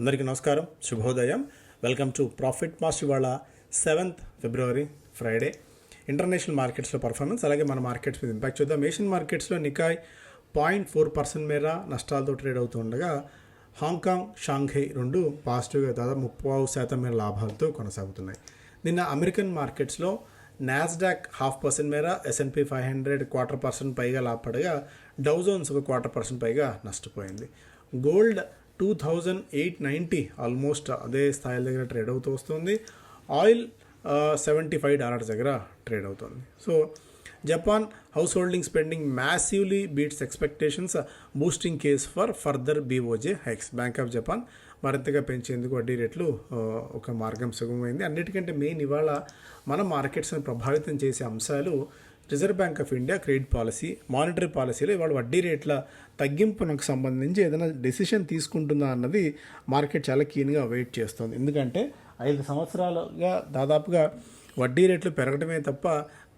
అందరికీ నమస్కారం. శుభోదయం. వెల్కమ్ టు ప్రాఫిట్ మాస్ ఇవాళ సెవెంత్ ఫిబ్రవరి ఫ్రైడే ఇంటర్నేషనల్ మార్కెట్స్లో పర్ఫార్మెన్స్ అలాగే మన మార్కెట్స్ మీద ఇంపాక్ట్ చూద్దాం. ఏషియన్ మార్కెట్స్లో నికాయ్ పాయింట్ ఫోర్ పర్సెంట్ మేర నష్టాలతో ట్రేడ్ అవుతుండగా హాంకాంగ్ షాంఘై రెండు పాజిటివ్గా దాదాపు ముప్పై శాతం మేర లాభాలతో కొనసాగుతున్నాయి. నిన్న అమెరికన్ మార్కెట్స్లో నాస్డాక్ హాఫ్ పర్సెంట్ మేర S and P five hundred quarter percent పైగా లాభపడగా డౌజోన్స్ ఒక క్వార్టర్ పర్సెంట్ పైగా నష్టపోయింది. Gold two thousand eight ninety almost అదే స్థాయిల దగ్గర ట్రేడ్ అవుతూ వస్తుంది. ఆయిల్ సెవెంటీ ఫైవ్ డాలర్స్ దగ్గర ట్రేడ్ అవుతుంది. So Japan house holding spending massively beats expectations boosting case for further BOJ hikes Bank of Japan మరింతగా పెంచేందుకు వడ్డీ రేట్లు ఒక మార్గం సుగమమైంది. అన్నిటికంటే మెయిన్ ఇవాళ మన మార్కెట్స్ని ప్రభావితం చేసే అంశాలు Reserve Bank of India credit policy monetary పాలసీలో ఇవాళ వడ్డీ రేట్ల తగ్గింపునకు సంబంధించి ఏదైనా డెసిషన్ తీసుకుంటుందా అన్నది మార్కెట్ చాలా కీన్గా వెయిట్ చేస్తుంది. ఎందుకంటే ఐదు సంవత్సరాలుగా దాదాపుగా వడ్డీ రేట్లు పెరగడమే తప్ప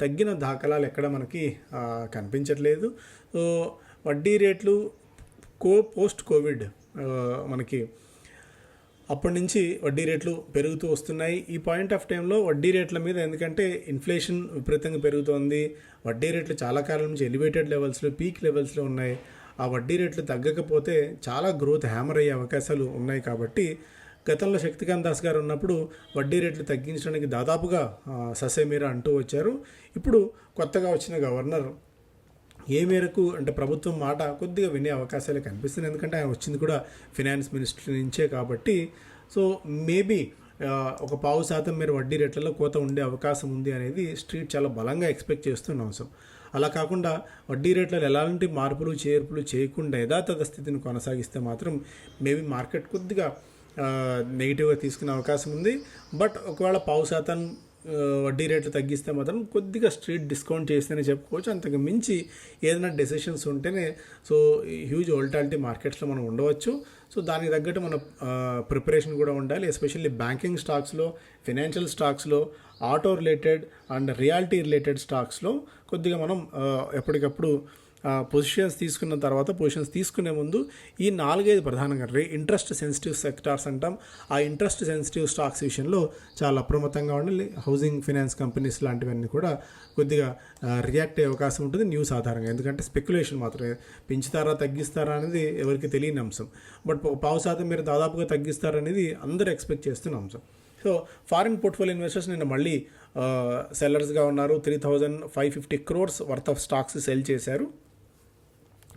తగ్గిన దాఖలాలు ఎక్కడ మనకి కనిపించట్లేదు. వడ్డీ రేట్లు కో పోస్ట్ కోవిడ్ మనకి అప్పటి నుంచి వడ్డీ రేట్లు పెరుగుతూ వస్తున్నాయి. ఈ పాయింట్ ఆఫ్ టైంలో వడ్డీ రేట్ల మీద ఎందుకంటే ఇన్ఫ్లేషన్ విపరీతంగా పెరుగుతోంది. వడ్డీ రేట్లు చాలా కాలం నుంచి ఎలివేటెడ్ లెవెల్స్లో పీక్ లెవెల్స్లో ఉన్నాయి. ఆ వడ్డీ రేట్లు తగ్గకపోతే చాలా గ్రోత్ హ్యామర్ అయ్యే అవకాశాలు ఉన్నాయి కాబట్టి గతంలో శక్తికాంత్ దాస్ గారు ఉన్నప్పుడు వడ్డీ రేట్లు తగ్గించడానికి దాదాపుగా ససేమీరా అంటూ వచ్చారు. ఇప్పుడు కొత్తగా వచ్చిన గవర్నర్ ఏ మేరకు అంటే ప్రభుత్వం మాట కొద్దిగా వినే అవకాశాలు కనిపిస్తుంది ఎందుకంటే ఆయన వచ్చింది కూడా ఫినాన్స్ మినిస్టర్ నుంచే కాబట్టి. సో మేబీ ఒక పావు శాతం మీరు వడ్డీ రేట్లలో కోత ఉండే అవకాశం ఉంది అనేది స్ట్రీట్ చాలా బలంగా ఎక్స్పెక్ట్ చేస్తున్న అవసరం అలా కాకుండా వడ్డీ రేట్లలో ఎలాంటి మార్పులు చేర్పులు చేయకుండా యథాతథ స్థితిని కొనసాగిస్తే మాత్రం మేబీ మార్కెట్ కొద్దిగా నెగిటివ్గా తీసుకునే అవకాశం ఉంది. బట్ ఒకవేళ పావు శాతం వడ్డీ రేట్లు తగ్గిస్తే మాత్రం కొద్దిగా స్ట్రీట్ డిస్కౌంట్ చేస్తేనే చెప్పుకోవచ్చు. అంతకు మించి ఏదైనా డెసిషన్స్ ఉంటేనే సో హ్యూజ్ వోల్టాలిటీ మార్కెట్స్లో మనం ఉండవచ్చు. సో దానికి తగ్గట్టు మన ప్రిపరేషన్ కూడా ఉండాలి. ఎస్పెషల్లీ బ్యాంకింగ్ స్టాక్స్లో ఫినాన్షియల్ స్టాక్స్లో auto related and reality related స్టాక్స్లో కొద్దిగా మనం ఎప్పటికప్పుడు పొజిషన్స్ తీసుకున్న తర్వాత పొజిషన్స్ తీసుకునే ముందు ఈ నాలుగైదు ప్రధానంగా రే ఇంట్రెస్ట్ సెన్సిటివ్ సెక్టార్స్ అంటాం. ఆ ఇంట్రెస్ట్ సెన్సిటివ్ స్టాక్స్ విషయంలో చాలా అప్రమత్తంగా ఉండాలి హౌసింగ్ ఫైనాన్స్ కంపెనీస్ లాంటివన్నీ కూడా కొద్దిగా రియాక్ట్ అయ్యే అవకాశం ఉంటుంది న్యూస్ ఆధారంగా. ఎందుకంటే స్పెక్యులేషన్ మాత్రమే. పెంచుతారా తగ్గిస్తారా అనేది ఎవరికి తెలియని అంశం. బట్ పావు శాతం మీరు దాదాపుగా తగ్గిస్తారనేది అందరూ ఎక్స్పెక్ట్ చేస్తున్న అంశం. సో ఫారిన్ పోర్ట్ఫోలియో ఇన్వెస్టర్స్ నిన్న మళ్ళీ సెల్లర్స్గా ఉన్నారు. Three thousand five fifty crores worth of stocks sell చేశారు.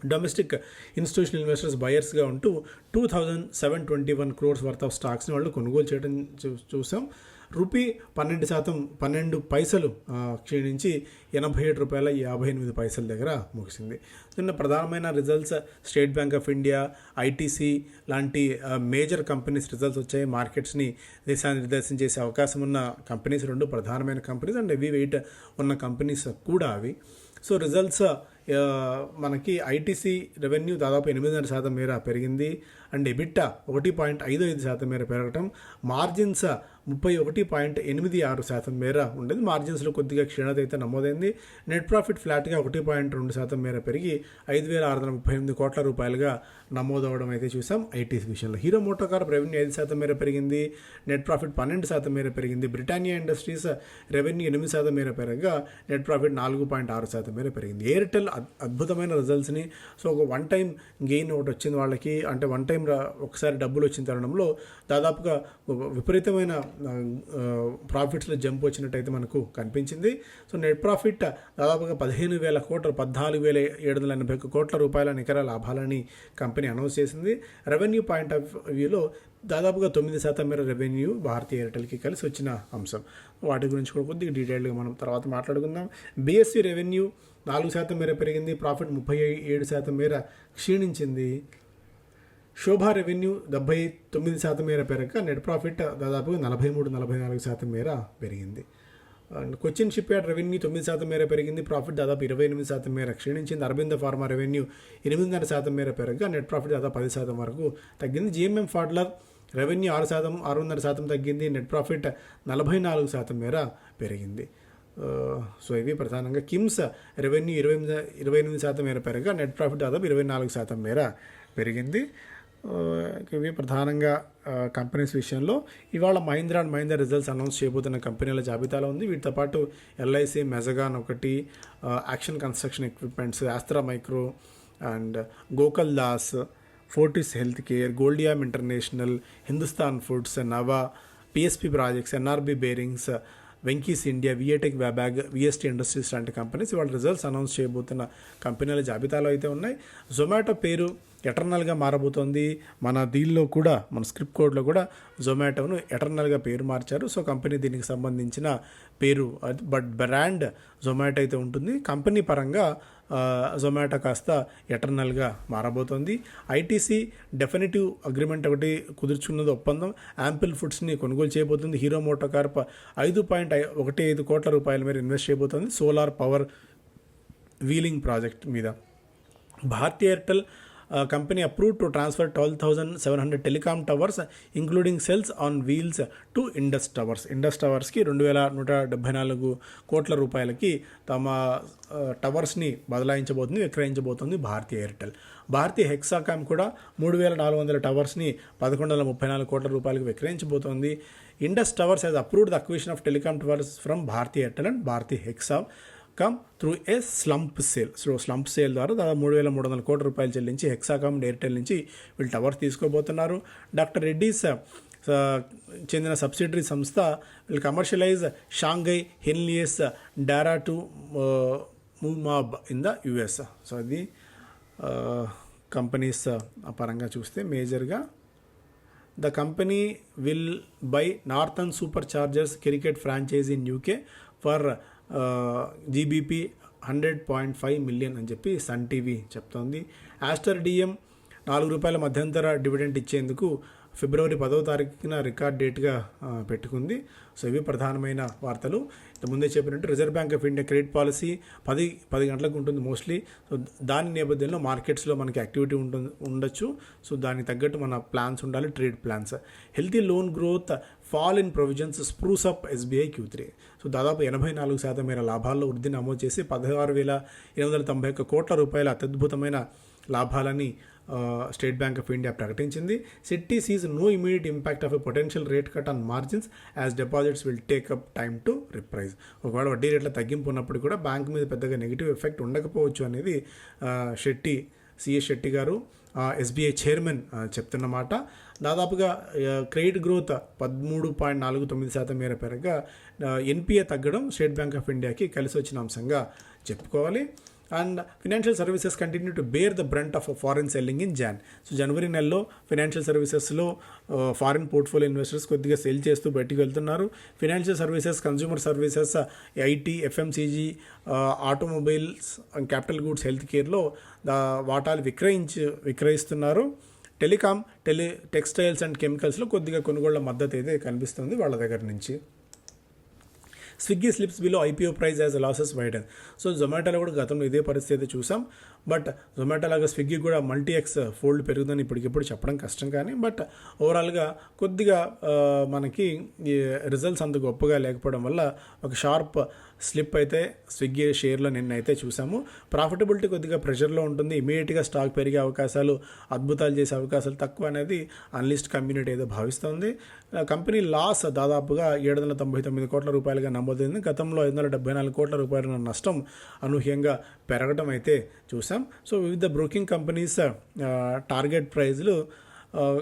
డొమెస్టిక్ ఇన్స్టిట్యూషనల్ ఇన్వెస్టర్స్ బయర్స్గా ఉంటూ two thousand seven twenty one crores worth of స్టాక్స్ని వాళ్ళు కొనుగోలు చేయడం చూ- చూసాం. రూపీ పన్నెండు శాతం పన్నెండు పైసలు క్షీణించి ఎనభై ఏడు రూపాయల యాభై ఎనిమిది పైసల దగ్గర ముగిసింది. నిన్న ప్రధానమైన results State Bank of India ITC లాంటి మేజర్ కంపెనీస్ రిజల్ట్స్ వచ్చాయి. మార్కెట్స్ని దిశానిర్దేశం చేసే అవకాశం ఉన్న కంపెనీస్ రెండు ప్రధానమైన కంపెనీస్ అండ్ హెవీ వెయిట్ ఉన్న కంపెనీస్ కూడా అవి. సో రిజల్ట్స్ uh, మనకి ఐటీసీ రెవెన్యూ దాదాపు ఎనిమిదిన్నర శాతం మేర పెరిగింది. అండ్ ఎబిట్టా ఒకటి పాయింట్ ఐదు ఐదు శాతం మేర పెరగటం. మార్జిన్స్ ముప్పై ఒకటి పాయింట్ ఎనిమిది ఆరు శాతం మేర ఉండేది. మార్జిన్స్లో కొద్దిగా క్షీణత అయితే నమోదైంది. నెట్ ప్రాఫిట్ ఫ్లాట్గా ఒకటి పాయింట్ రెండు శాతం మేర పెరిగి ఐదు వేల ఆరు వందల ముప్పై ఎనిమిది కోట్ల రూపాయలుగా నమోదవడం అయితే చూసాం. ఐటీసీ విషయంలో హీరో మోటార్ కార్ రెవెన్యూ ఐదు శాతం మేర పెరిగింది. నెట్ ప్రాఫిట్ పన్నెండు శాతం మేర పెరిగింది. బ్రిటానియా ఇండస్ట్రీస్ రెవెన్యూ ఎనిమిది శాతం మేర పెరగగా నెట్ ప్రాఫిట్ నాలుగు పాయింట్ ఆరు శాతం మేర పెరిగింది. ఎయిర్టెల్ అద్భుతమైన రిజల్ట్స్ని సో ఒక వన్ టైం గెయిన్ ఒకటి వచ్చింది వాళ్ళకి. అంటే వన్ టైం ఒకసారి డబ్బులు వచ్చిన తరుణంలో దాదాపుగా విపరీతమైన ప్రాఫిట్స్లో జంప్ వచ్చినట్టయితే మనకు కనిపించింది. సో నెట్ ప్రాఫిట్ దాదాపుగా పదిహేను వేల కోట్ల పద్నాలుగు వేల ఏడు వందల ఎనభై ఒక్క కోట్ల రూపాయల నికర లాభాలని కంపెనీ అనౌన్స్ చేసింది. రెవెన్యూ పాయింట్ ఆఫ్ వ్యూలో దాదాపుగా తొమ్మిది శాతం మేర రెవెన్యూ భారతీయ ఎయిర్టెల్కి కలిసి వచ్చిన అంశం. వాటి గురించి కూడా కొద్దిగా డీటెయిల్గా మనం తర్వాత మాట్లాడుకుందాం. బీఎస్సీ రెవెన్యూ నాలుగు శాతం మేర పెరిగింది ప్రాఫిట్ ముప్పై ఏడు శాతం మేర క్షీణించింది. శోభ రెవెన్యూ డెబ్బై తొమ్మిది శాతం మేర పెరగక నెట్ ప్రాఫిట్ దాదాపు నలభై మూడు నలభై నాలుగు శాతం మేర పెరిగింది. And Cochin ship yard revenue తొమ్మిది శాతం మేర పెరిగింది. ప్రాఫిట్ దాదాపు ఇరవై ఎనిమిది శాతం మేర క్షీణించింది. అరవింద ఫార్మా రెవెన్యూ ఎనిమిదిన్నర శాతం మేర పెరగగా నెట్ ప్రాఫిట్ దాదాపు పది శాతం వరకు తగ్గింది. జిఎంఎం ఫాడ్లర్ రెవెన్యూ ఆరు శాతం ఆరున్నర శాతం తగ్గింది. నెట్ ప్రాఫిట్ నలభై నాలుగు శాతం మేర పెరిగింది. సో ఇవి ప్రధానంగా కిమ్స్ రెవెన్యూ ఇరవై ఎనిమిది ఇరవై ఎనిమిది శాతం మేర పెరగగా నెట్ ప్రాఫిట్ దాదాపు ఇరవై నాలుగు శాతం మేర పెరిగింది. ఇవి ప్రధానంగా కంపెనీస్ విషయంలో ఇవాళ Mahindra and Mahindra results announce చేయబోతున్న కంపెనీల జాబితాలో ఉంది. వీటితో పాటు ఎల్ఐసి మెజగాన్ ఒకటి action construction equipments Astra micro and Gokaldas Fortis health care Goldiam international Hindustan foods Nava PSP projects NRB bearings Venky's India VA Tech Wabag VST industries లాంటి companies వాళ్ళ results announce చేయబోతున్న కంపెనీల జాబితాలో అయితే ఉన్నాయి. జొమాటో పేరు ఎటర్నల్గా మారబోతోంది. మన దీనిలో కూడా మన స్క్రిప్ట్ కోడ్లో కూడా జొమాటోను ఎటర్నల్గా పేరు మార్చారు. సో కంపెనీ దీనికి సంబంధించిన పేరు అది బట్ బ్రాండ్ జొమాటో అయితే ఉంటుంది. కంపెనీ పరంగా జొమాటో కాస్త ఎటర్నల్గా మారబోతోంది. ఐటీసీ డెఫినెటివ్ అగ్రిమెంట్ ఒకటి కుదుర్చుకున్నది ఒప్పందం. యాంపిల్ ఫుడ్స్ని కొనుగోలు చేయబోతుంది. హీరో మోటో కార్ప్ ఐదు పాయింట్ ఒకటి ఐదు కోట్ల రూపాయల మేర ఇన్వెస్ట్ చేయబోతోంది. సోలార్ పవర్ వీలింగ్ ప్రాజెక్ట్ మీద. Bharti Airtel company approve to transfer twelve thousand seven hundred telecom towers including cells on wheels to Indus towers Indus టవర్స్కి రెండు వేల నూట డెబ్బై నాలుగు కోట్ల రూపాయలకి తమ టవర్స్ని బదలాయించబోతుంది విక్రయించబోతుంది భారతీయ ఎయిర్టెల్. భారతీ హెక్సాకామ్ కూడా మూడు వేల నాలుగు వందల టవర్స్ని పదకొండు వందల ముప్పై నాలుగు కోట్ల రూపాయలకు విక్రయించబోతోంది. Indus towers has approved the acquisition of telecom towers from Bharti Airtel and Bharatiya Hexacom through a slump sale so slump sale ద్వారా దాదాపు మూడు వేల మూడు వందల కోట్ల రూపాయలు చెల్లించి హెక్సాకామ్ ఎయిర్టెల్ నుంచి వీళ్ళు టవర్ తీసుకోబోతున్నారు. డాక్టర్ రెడ్డీస్ చెందిన సబ్సిడరీ సంస్థ వీళ్ళు commercialise Shanghai Henlius daratumumab in the US. So అది కంపెనీస్ పరంగా చూస్తే మేజర్గా the company will buy Northern Super Chargers cricket franchise in UK for GBP hundred point five million అని చెప్పి సన్ టీవీ చెప్తోంది. ఆస్టర్ డిఎం నాలుగు రూపాయల మధ్యంతర డివిడెంట్ ఇచ్చేందుకు ఫిబ్రవరి పదవ తారీఖున రికార్డ్ డేట్గా పెట్టుకుంది. సో ఇవి ప్రధానమైన వార్తలు. ముందే చెప్పినట్టు Reserve Bank of India credit policy పది పది గంటలకు ఉంటుంది మోస్ట్లీ. సో దాని నేపథ్యంలో మార్కెట్స్లో మనకి యాక్టివిటీ ఉంటుంది ఉండొచ్చు. సో దానికి తగ్గట్టు మన ప్లాన్స్ ఉండాలి trade plans. Healthy loan growth fall in provisions spruce up SBI Q three so దాదాపు ఎనభై నాలుగు శాతం మేర లాభాల్లో వృద్ధి నమోదు చేసి పదహారు వేల ఎనిమిది వందల తొంభై ఒక్క కోట్ల రూపాయల అత్యద్భుతమైన లాభాలని స్టేట్ బ్యాంక్ ఆఫ్ ఇండియా ప్రకటించింది. Citi sees no immediate impact of a potential rate cut on margins as deposits will take up time to reprice ఒకవేళ వడ్డీ రేట్ల తగ్గింపు ఉన్నప్పుడు కూడా బ్యాంక్ మీద పెద్దగా నెగిటివ్ ఎఫెక్ట్ ఉండకపోవచ్చు అనేది షెట్టి సిఎస్ శెట్టి గారు ఎస్బీఐ చైర్మన్ చెప్తున్నమాట దాదాపుగా క్రెడిట్ గ్రోత్ పదమూడు పాయింట్ నాలుగు తొమ్మిది శాతం మేర పెరగగా ఎన్పిఏ తగ్గడం స్టేట్ బ్యాంక్ ఆఫ్ ఇండియాకి కలిసి వచ్చిన అంశంగా చెప్పుకోవాలి. And financial services continue to bear the brunt of foreign selling in Jan so జనవరి నెలలో ఫినాన్షియల్ సర్వీసెస్లో ఫారిన్ పోర్ట్ఫోలియో ఇన్వెస్టర్స్ కొద్దిగా సెల్ చేస్తూ బయటికి వెళ్తున్నారు. Financial services consumer services IT FMCG automobiles and capital goods health కేర్లో వాటాలు విక్రయించి విక్రయిస్తున్నారు. టెలికామ్ టెలి టెక్స్టైల్స్ అండ్ కెమికల్స్లో కొద్దిగా కొనుగోళ్ళ మద్దతు అయితే కనిపిస్తుంది వాళ్ళ దగ్గర నుంచి. Swiggy slips below IPO price as losses widen so జొమాటోలో కూడా గతంలో ఇదే పరిస్థితి చూసాం. బట్ జొమాటో లాగా స్విగ్గీ కూడా మల్టీ ఎక్స్ ఫోల్డ్ పెరుగుదని ఇప్పటికిప్పుడు చెప్పడం కష్టం కానీ బట్ ఓవరాల్గా కొద్దిగా మనకి ఈ రిజల్ట్స్ అంత గొప్పగా లేకపోవడం వల్ల ఒక షార్ప్ స్లిప్ అయితే స్విగ్గీ షేర్లో నిన్న అయితే చూసాము. ప్రాఫిటబిలిటీ కొద్దిగా ప్రెషర్లో ఉంటుంది. ఇమీడియట్గా స్టాక్ పెరిగే అవకాశాలు అద్భుతాలు చేసే అవకాశాలు తక్కువ అనేది అన్లిస్ట్ కమ్యూనిటీ ఏదో భావిస్తోంది. కంపెనీ లాస్ దాదాపుగా ఏడు వందల తొంభై తొమ్మిది కోట్ల రూపాయలుగా నమోదైంది. గతంలో ఐదు వందల డెబ్బై నాలుగు కోట్ల రూపాయల నష్టం అనూహ్యంగా పెరగడం అయితే చూసాం. సో వివిధ బ్రోకింగ్ కంపెనీస్ టార్గెట్ ప్రైజ్లు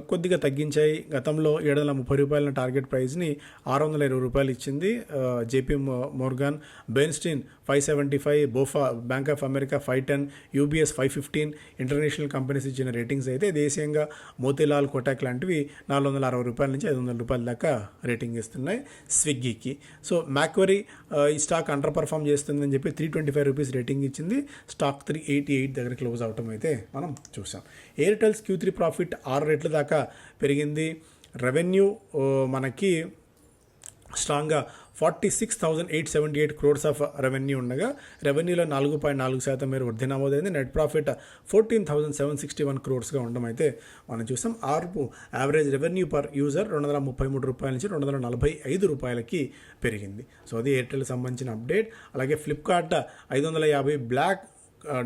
కొద్దిగా తగ్గించాయి. గతంలో ఏడు వందల ముప్పై రూపాయల టార్గెట్ ప్రైస్ని ఆరు వందల ఇరవై రూపాయలు ఇచ్చింది JP Morgan Bernstein five seventy five BofA Bank of America five ten UBS five fifteen international companies ఇచ్చిన రేటింగ్స్ అయితే దేశీయంగా మోతీలాల్ కోటాక్ లాంటివి నాలుగు వందల అరవై రూపాయల నుంచి ఐదు వందల రూపాయల దాకా రేటింగ్ ఇస్తున్నాయి స్విగ్గీకి. సో మ్యాక్వరీ ఈ స్టాక్ అండర్ పర్ఫామ్ చేస్తుందని చెప్పి three twenty five rupees rating ఇచ్చింది. స్టాక్ త్రీ ఎయిటీ ఎయిట్ దగ్గర క్లోజ్ అవటం అయితే మనం చూసాం. ఎయిర్టెల్స్ క్యూ త్రీ ప్రాఫిట్ ఆరు రేట్ల దాకా పెరిగింది. రెవెన్యూ మనకి స్ట్రాంగ్గా forty six thousand eight seventy eight crores of revenue ఉండగా రెవెన్యూలో నాలుగు పాయింట్ నాలుగు శాతం మేర వృద్ధి నమోదైంది net profit fourteen thousand seven sixty one క్రోర్స్గా ఉండడం అయితే మనం చూసాం ARPU average revenue per user రెండు వందల ముప్పై మూడు రూపాయల నుంచి రెండు వందల నలభై ఐదు రూపాయలకి పెరిగింది. సో అది ఎయిర్టెల్ సంబంధించిన అప్డేట్ అలాగే ఫ్లిప్కార్ట్ ఐదు వందల యాభై బ్లాక్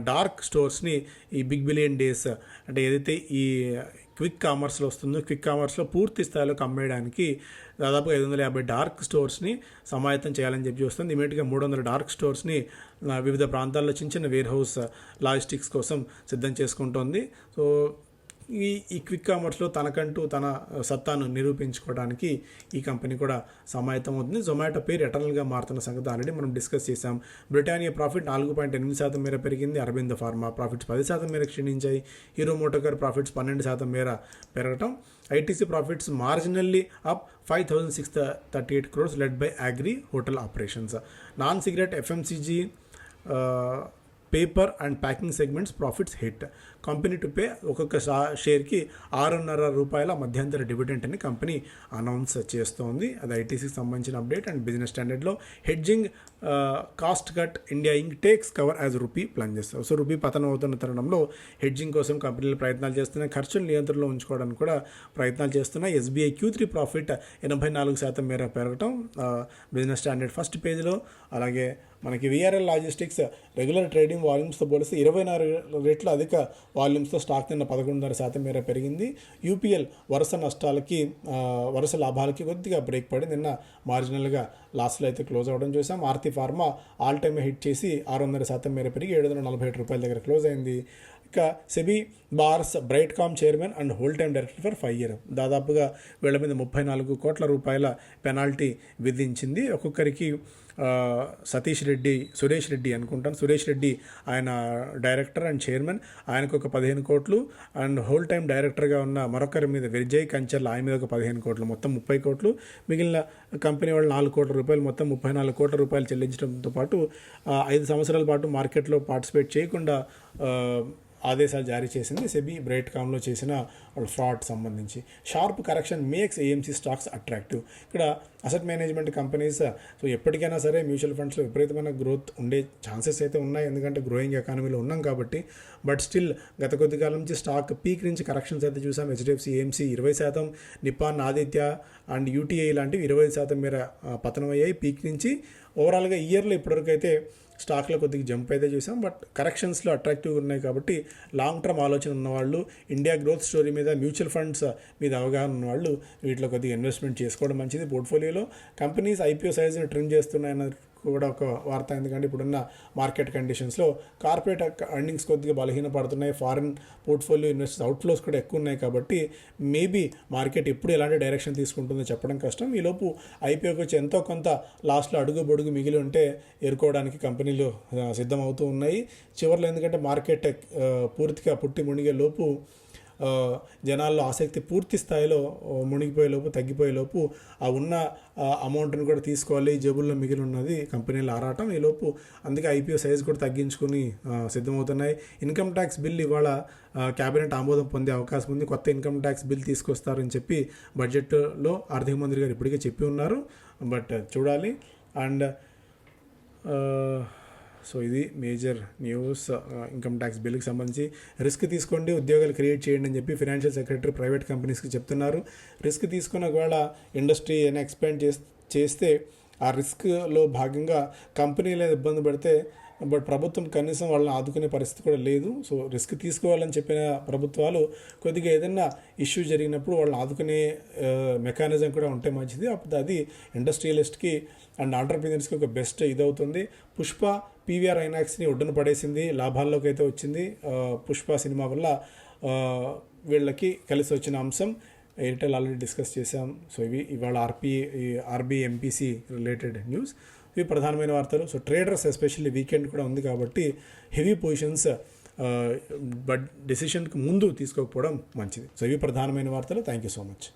డార్క్ స్టోర్స్ని ఈ బిగ్ బిలియన్ డేస్ అంటే ఏదైతే ఈ క్విక్ కామర్స్లో వస్తుందో క్విక్ కామర్స్లో పూర్తి స్థాయిలోకి అమ్మేయడానికి దాదాపు ఐదు వందల యాభై డార్క్ స్టోర్స్ని సమాయత్తం చేయాలని చెప్పి వస్తుంది ఇమీడియట్గా మూడు వందల డార్క్ స్టోర్స్ని వివిధ ప్రాంతాల్లో చిన్న చిన్న వేర్ హౌస్ లాజిస్టిక్స్ కోసం సిద్ధం చేసుకుంటోంది. సో ఈ ఈ క్విక్ కామర్స్లో తనకంటూ తన సత్తాను నిరూపించుకోవడానికి ఈ కంపెనీ కూడా సమాయత్తం అవుతుంది. జొమాటో పేరు ఎటర్నల్గా మారుతున్న సంగతి ఆల్రెడీ మనం డిస్కస్ చేసాం బ్రిటానియా ప్రాఫిట్ నాలుగు పాయింట్ ఎనిమిది శాతం మేర పెరిగింది. అరవింద ఫార్మా ప్రాఫిట్స్ పది శాతం మేర క్షీణించాయి. హీరో మోటోకర్ ప్రాఫిట్స్ పన్నెండు శాతం మేర పెరగటం. ITC profits marginally up five thousand six thirty eight crores led by agri hotel operations non cigarette FMCG paper and packing segments profits hit. Company to pay ఒక్కొక్క షేర్కి ఆరున్నర రూపాయల మధ్యంతర డివిడెంట్ అని కంపెనీ అనౌన్స్ చేస్తోంది. అది ఐటీసీకి సంబంధించిన update and business స్టాండర్డ్లో hedging cost cut India Inc takes cover as rupee plan చేస్తారు సో రూపీ పతనం అవుతున్న తరుణంలో హెడ్జింగ్ కోసం కంపెనీలు ప్రయత్నాలు చేస్తున్నాయి. ఖర్చులు నియంత్రణలో ఉంచుకోవడానికి కూడా ప్రయత్నాలు చేస్తున్నాయి. ఎస్బీఐ క్యూ త్రీ ప్రాఫిట్ ఎనభై నాలుగు శాతం మేర పెరగటం బిజినెస్ స్టాండర్డ్ ఫస్ట్ పేజ్లో అలాగే మనకి విఆర్ఎల్ లాజిస్టిక్స్ రెగ్యులర్ ట్రేడింగ్ వాల్యూమ్స్తో పోలిస్తే ఇరవై నాలుగు రెట్లు అధిక వాల్యూమ్స్తో స్టాక్ నిన్న పదకొండున్నర శాతం మేర పెరిగింది. యూపీఎల్ వరుస నష్టాలకి వరుస లాభాలకి కొద్దిగా బ్రేక్ పడి నిన్న మార్జినల్గా లాస్లో అయితే క్లోజ్ అవ్వడం చూసాం. Aarti pharma all time hit చేసి ఆరున్నర శాతం మేర పెరిగి ఏడు వందల నలభై ఏడు రూపాయల దగ్గర క్లోజ్ అయింది. ఇక SEBI bars Brightcom chairman and whole time director for five year. దాదాపుగా వీళ్ళ మీద ముప్పై నాలుగు కోట్ల రూపాయల పెనాల్టీ విధించింది. ఒక్కొక్కరికి సతీష్ రెడ్డి సురేష్ రెడ్డి అనుకుంటాను. సురేష్ రెడ్డి ఆయన డైరెక్టర్ అండ్ చైర్మన్. ఆయనకు ఒక పదిహేను కోట్లు. అండ్ హోల్ టైం డైరెక్టర్గా ఉన్న మరొకరి మీద విజయ్ కంచర్ల ఆయన మీద ఒక పదిహేను కోట్లు. మొత్తం ముప్పై కోట్లు. మిగిలిన కంపెనీ వాళ్ళు నాలుగు కోట్ల రూపాయలు. మొత్తం ముప్పై నాలుగు కోట్ల రూపాయలు చెల్లించడంతో పాటు ఐదు సంవత్సరాల పాటు మార్కెట్లో పార్టిసిపేట్ చేయకుండా ఆదేశాలు జారీ చేసింది. సెబీ బ్రైట్ కామ్లో చేసిన వాళ్ళ ఫ్రాడ్ సంబంధించి. Sharp correction makes AMC stocks attractive. ఇక్కడ అసెట్ మేనేజ్మెంట్ కంపెనీస్ సో ఎప్పటికైనా సరే మ్యూచువల్ ఫండ్స్లో విపరీతమైన గ్రోత్ ఉండే ఛాన్సెస్ అయితే ఉన్నాయి. ఎందుకంటే గ్రోయింగ్ ఎకానమీలో ఉన్నాం కాబట్టి. బట్ స్టిల్ గత కొద్ది కాలం నుంచి స్టాక్ పీక్ నుంచి కరెక్షన్స్ అయితే చూసాం. హెచ్డిఎఫ్సి ఏఎంసీ ఇరవై శాతం నిపాన్ ఆదిత్య అండ్ యూటీఐ లాంటివి ఇరవై శాతం మేర పతనం అయ్యాయి. పీక్ నుంచి ఓవరాల్గా ఇయర్లో ఇప్పటివరకు అయితే స్టాక్లో కొద్దిగా జంప్ అయితే చూసాం. బట్ కరెక్షన్స్లో అట్రాక్టివ్గా ఉన్నాయి కాబట్టి లాంగ్ టర్మ్ ఆలోచన ఉన్నవాళ్ళు ఇండియా గ్రోత్ స్టోరీ మీద మ్యూచువల్ ఫండ్స్ మీద అవగాహన ఉన్నవాళ్ళు వీటిలో కొద్దిగా ఇన్వెస్ట్మెంట్ చేసుకోవడం మంచిది. పోర్ట్ఫోలియోలో కంపెనీస్ ఐపీఓ సైజ్ని ట్రిమ్ చేస్తున్నాయన్న కూడా ఒక వార్త. ఎందుకంటే ఇప్పుడున్న మార్కెట్ కండిషన్స్లో కార్పొరేట్ ఎర్నింగ్స్ కొద్దిగా బలహీన పడుతున్నాయి ఫారిన్ పోర్ట్ఫోలియో ఇన్వెస్టర్స్ అవుట్ఫ్లోస్ కూడా ఎక్కువ ఉన్నాయి కాబట్టి మేబీ మార్కెట్ ఎప్పుడు ఎలాంటి డైరెక్షన్ తీసుకుంటుందో చెప్పడం కష్టం. ఈలోపు ఐపీఓకి వచ్చి ఎంతో కొంత లాస్ట్లో అడుగు బొడుగు మిగిలి ఉంటే ఎరుకోవడానికి కంపెనీలు సిద్ధమవుతూ ఉన్నాయి. చివరిలో ఎందుకంటే మార్కెట్ పూర్తిగా పుట్టి మునిగే లోపు జనాల్లో ఆసక్తి పూర్తి స్థాయిలో మునిగిపోయేలోపు మునిగిపోయే లోపు ఆ ఉన్న అమౌంట్ని కూడా తీసుకోవాలి జేబుల్లో మిగిలి ఉన్నది కంపెనీలు ఆరాటం. ఈ లోపు అందుకే ఐపీఓ సైజ్ కూడా తగ్గించుకుని సిద్ధమవుతున్నాయి. ఇన్కమ్ ట్యాక్స్ బిల్ ఇవాళ క్యాబినెట్ ఆమోదం పొందే అవకాశం ఉంది. కొత్త ఇన్కమ్ ట్యాక్స్ బిల్ తీసుకొస్తారని చెప్పి బడ్జెట్లో ఆర్థిక మంత్రి గారు ఇప్పటికే చెప్పి ఉన్నారు. బట్ చూడాలి. అండ్ సో ఇది మేజర్ న్యూస్ ఇన్కమ్ ట్యాక్స్ బిల్కి సంబంధించి. రిస్క్ తీసుకోండి ఉద్యోగాలు క్రియేట్ చేయండి అని చెప్పి ఫినాన్షియల్ సెక్రటరీ ప్రైవేట్ కంపెనీస్కి చెప్తున్నారు. రిస్క్ తీసుకున్న ఒకవేళ ఇండస్ట్రీ అయినా ఎక్స్పాండ్ చేస్తే ఆ రిస్క్లో భాగంగా కంపెనీలు ఇబ్బంది పడితే బట్ ప్రభుత్వం కనీసం వాళ్ళని ఆదుకునే పరిస్థితి కూడా లేదు. సో రిస్క్ తీసుకోవాలని చెప్పిన ప్రభుత్వాలు కొద్దిగా ఏదైనా ఇష్యూ జరిగినప్పుడు వాళ్ళని ఆదుకునే మెకానిజం కూడా ఉంటే మంచిది. అప్పుడు అది ఇండస్ట్రియలిస్ట్కి అండ్ ఆంటర్ప్రీనర్స్కి ఒక బెస్ట్ ఇదవుతుంది. పుష్ప పీవీఆర్ ఐనాక్స్ని ఒడ్డున పడేసింది. లాభాల్లోకి అయితే వచ్చింది. పుష్ప సినిమా వల్ల వీళ్ళకి కలిసి వచ్చిన అంశం ఎయిర్టెల్ ఆల్రెడీ డిస్కస్ చేశాం. సో ఇవి ఇవాళ RP RB MPC related news. ఇవి ప్రధానమైన వార్తలు. సో ట్రేడర్స్ ఎస్పెషల్లీ వీకెండ్ కూడా ఉంది కాబట్టి హెవీ పొజిషన్స్ బట్ డెసిషన్కి ముందు తీసుకోకపోవడం మంచిది. సో ఇవి ప్రధానమైన వార్తలు. Thank you so much